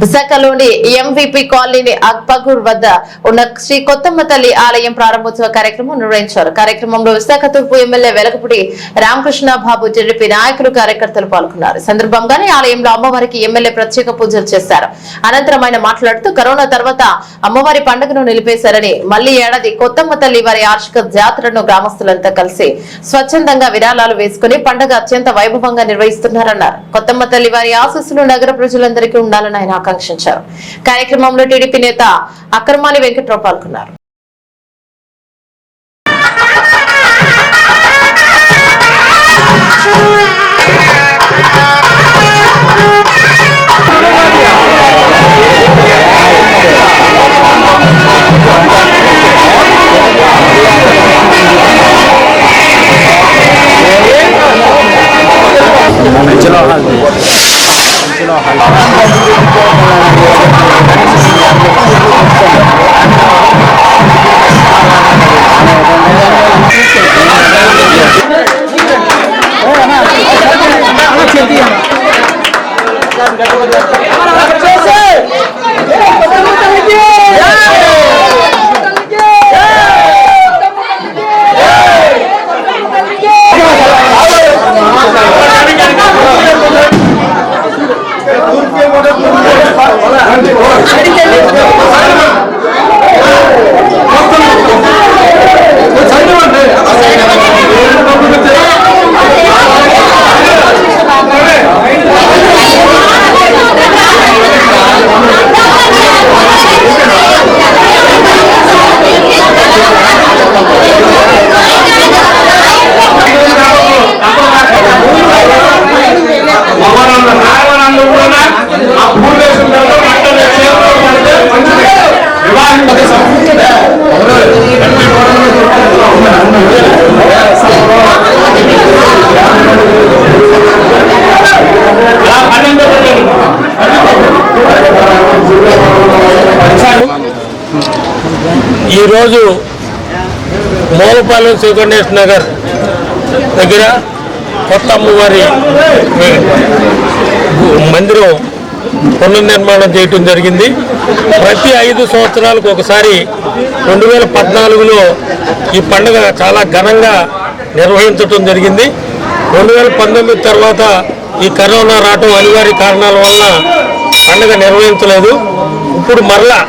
విశాఖలోని MVP colony అక్బగూర్ వద్ద ఉన్న శ్రీ కొత్తమ్మ తల్లి ఆలయం ప్రారంభోత్సవ కార్యక్రమం నిర్వహించారు. కార్యక్రమంలో విశాఖ తూర్పు ఎమ్మెల్యే వెలకపుడి రామకృష్ణ బాబు టీడీపీ నాయకులు కార్యకర్తలు పాల్గొన్నారు. సందర్భంగానే ఆలయంలో అమ్మవారికి ఎమ్మెల్యే ప్రత్యేక పూజలు చేశారు. అనంతరం ఆయన మాట్లాడుతూ కరోనా తర్వాత అమ్మవారి పండుగను నిలిపేశారని మళ్ళీ ఏడాది కొత్తమ్మ తల్లి వారి వార్షిక జాతరను గ్రామస్తులంతా కలిసి స్వచ్ఛందంగా విరాళాలు వేసుకుని పండుగ అత్యంత వైభవంగా నిర్వహిస్తున్నారన్నారు. కొత్తమ్మ తల్లి వారి ఆశస్సులు నగర ప్రజలందరికీ ఉండాలని ఆయన ఆకాంక్షించారు. కార్యక్రమంలో టీడీపీ నేత అక్రమాని వెంకట్రావు పాల్గొన్నారు. Gracias. ఈరోజు మూలపాలెం శ్రీగణేష్ నగర్ దగ్గర కొత్త అమ్మవారి మందిరం పునర్నిర్మాణం చేయటం జరిగింది. ప్రతి ఐదు సంవత్సరాలకు ఒకసారి రెండు వేల పద్నాలుగులో ఈ పండుగ చాలా ఘనంగా నిర్వహించటం జరిగింది. రెండు వేల పంతొమ్మిది తర్వాత ఈ కరోనా రావటం అనివార్య కారణాల వలన పండుగ నిర్వహించలేదు. ఇప్పుడు మరలా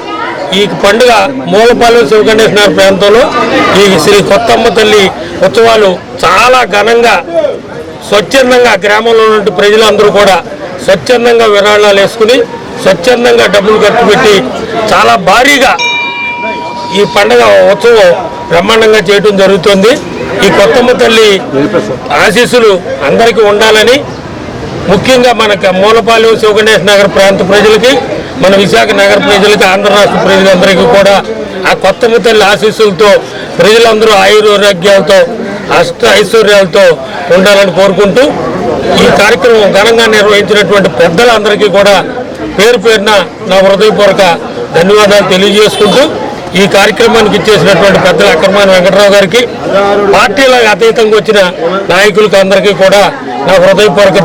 ఈ పండుగ మూలపాలెం శివకండేశ్వర ప్రాంతంలో ఈ శ్రీ కొత్తమ్మ తల్లి ఉత్సవాలు చాలా ఘనంగా స్వచ్ఛందంగా గ్రామంలో ఉన్న ప్రజలందరూ కూడా స్వచ్ఛందంగా విరాళాలు వేసుకుని స్వచ్ఛందంగా డబ్బులు ఖర్చు పెట్టి చాలా భారీగా ఈ పండుగ ఉత్సవం బ్రహ్మాండంగా చేయడం జరుగుతుంది. ఈ కొత్తమ్మ తల్లి ఆశీస్సులు అందరికీ ఉండాలని ముఖ్యంగా మన మూలపాలెం శివగణేష్ నగర్ ప్రాంత ప్రజలకి మన విశాఖ నగర ప్రజలకి ఆంధ్ర రాష్ట్ర ప్రజలందరికీ కూడా ఆ కొత్త తల్లి ఆశీస్సులతో ప్రజలందరూ ఆయురారోగ్యాలతో అష్ట ఐశ్వర్యాలతో ఉండాలని కోరుకుంటూ ఈ కార్యక్రమం ఘనంగా నిర్వహించినటువంటి పెద్దలందరికీ కూడా పేరు పేరున నా హృదయపూర్వక ధన్యవాదాలు తెలియజేసుకుంటూ ఈ కార్యక్రమానికి ఇచ్చేసినటువంటి పెద్దల అక్రమాన వెంకటరావు గారికి పార్టీలకు అతీతంగా వచ్చిన నాయకులకు అందరికీ కూడా నా హృదయపూర్వక